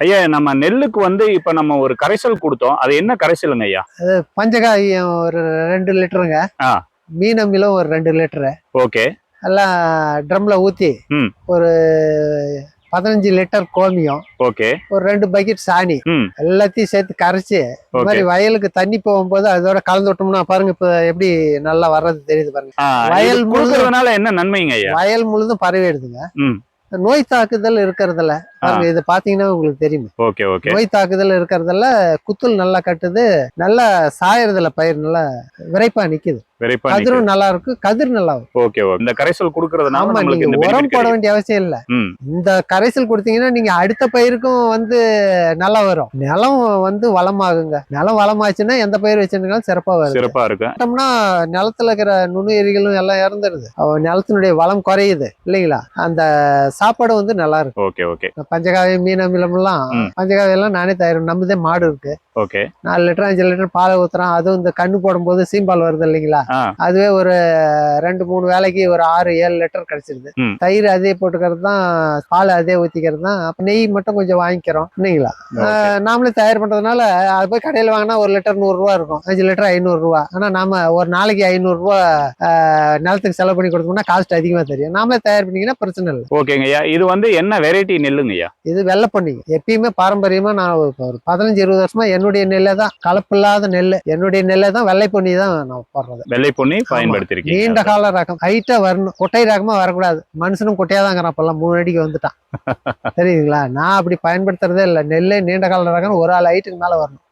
ஐயா நம்ம நெல்லுக்கு வந்து இப்ப நம்ம ஒரு கரைசல் கொடுத்தோம். அது என்ன கரைசலுங்க ஐயா? பஞ்சகாவியம் ஒரு ரெண்டு லிட்டருங்க. மீன் அமிலம் ஒரு ரெண்டு லிட்டரு. ஓகே. எல்லாம் ட்ரம்ல ஊத்தி. ஒரு பதினஞ்சு லிட்டர் கோமியம் ஓகே. ஒரு ரெண்டு பக்கெட் சாணி எல்லாத்தையும் சேர்த்து கரைச்சு இந்த மாதிரி வயலுக்கு தண்ணி போகும்போது அதோட கலந்து விட்டோம்னா பாருங்க இப்ப எப்படி நல்லா வர்றது தெரியுது பாருங்க. வயல் கொடுக்கறதுனால என்ன நன்மைங்க வயல் முழுதும் பரவிடுதுங்க. நோய் தாக்குதல் இருக்கிறதுல. பாருங்க இது பாத்தீங்கன்னா உங்களுக்கு தெரியும். Okay okay. நோய் தாக்குதல் இருக்கிறதுல குத்துல் நல்லா கட்டுது நல்லா சாயறதுல பயிர் நல்லா விரைப்பா நிக்குது. கதிரும் நல்லா இருக்கு கதிர் நல்லா ஓகே ஓகே. இந்த கரைசல் கொடுக்கறதுனால நம்மளுக்கு இந்த உரம் போட. வேண்டிய அவசியம் இல்ல. இந்த கரைசல் கொடுத்தீங்கன்னா நீங்க அடுத்த பயிருக்கும் வந்து நல்லா வரும். நிலம் வந்து வளமாகுங்க. நிலம் வளமாச்சுன்னா எந்த பயிர் வச்சிருந்தாலும் சிறப்பா வரும் சிறப்பா இருக்கு. பார்த்தோம்னா நிலத்துல இருக்கிற நுண்ணுயிரிகளும் எல்லாம் இறந்துருது. நிலத்தினுடைய வளம் குறையுது இல்லைங்களா? அந்த சாப்பாடு வந்து நல்லா இருக்கு. Okay okay. பஞ்சகாவியம் மீன் அமிலம் எல்லாம். பஞ்சகாவியம் எல்லாம் நானே தயாரிக்கும் நம்மதே மாடு இருக்கு. ஓகே. நாலு லிட்டர் அஞ்சு லிட்டர் பாலை ஊத்துறோம். அதுவும் இந்த கண்ணு போடும்போது சீம்பால் வருது இல்லைங்களா? அதுவே ஒரு ரெண்டு மூணு வேலைக்கு ஒரு ஆறு ஏழு லிட்டர் கிடைச்சிருது. தயிர் அதே போட்டுக்கிறது தான் பால் அதே ஊத்திக்கிறது தான் அப்ப நெய் மட்டும் கொஞ்சம் வாங்கிக்கிறோம் இல்லைங்களா. நாமளே தயார் பண்றதுனால அது போய் கடையில் வாங்கினா ஒரு லிட்டர் நூறு ரூபா இருக்கும். அஞ்சு லிட்டர் ஐநூறு ரூபா. ஆனா நாம ஒரு நாளைக்கு ஐநூறு ரூபா நிலத்துக்கு செலவு பண்ணி கொடுத்தோம்னா காஸ்ட் அதிகமா தெரியும். நாமளே தயார் பண்ணீங்கன்னா பிரச்சனை இல்லை. ஓகேங்க ஐயா. இது வந்து என்ன வெரைட்டி நெல்லுங்க ஐயா? இது வெள்ளை பண்ணிங்க எப்பயுமே பாரம்பரியமா நான் ஒரு பதினஞ்சு இருபது வருஷமா என்னுடைய நெல்லை தான். கலப்பில்லாத நெல் என்னுடைய நெல்லை தான் வெள்ளை பண்ணி தான் நான் போடுறது. வெள்ளை நீண்ட பயன்படுத்திருக்கீங்க கால ரகம் ஹைட்டா வரணும் கொட்டை ரகமா வரக்கூடாது. மனுஷனும் கொட்டையா தாங்கிறான் அப்பெல்லாம் மூணு அடிக்கு வந்துட்டான். தெரியுதுங்களா? நான் அப்படி பயன்படுத்துறதே இல்லை. நெல்லே நீண்ட கால ரகம் ஒரு ஆள் ஹைட்டுக்கு மேல வரணும்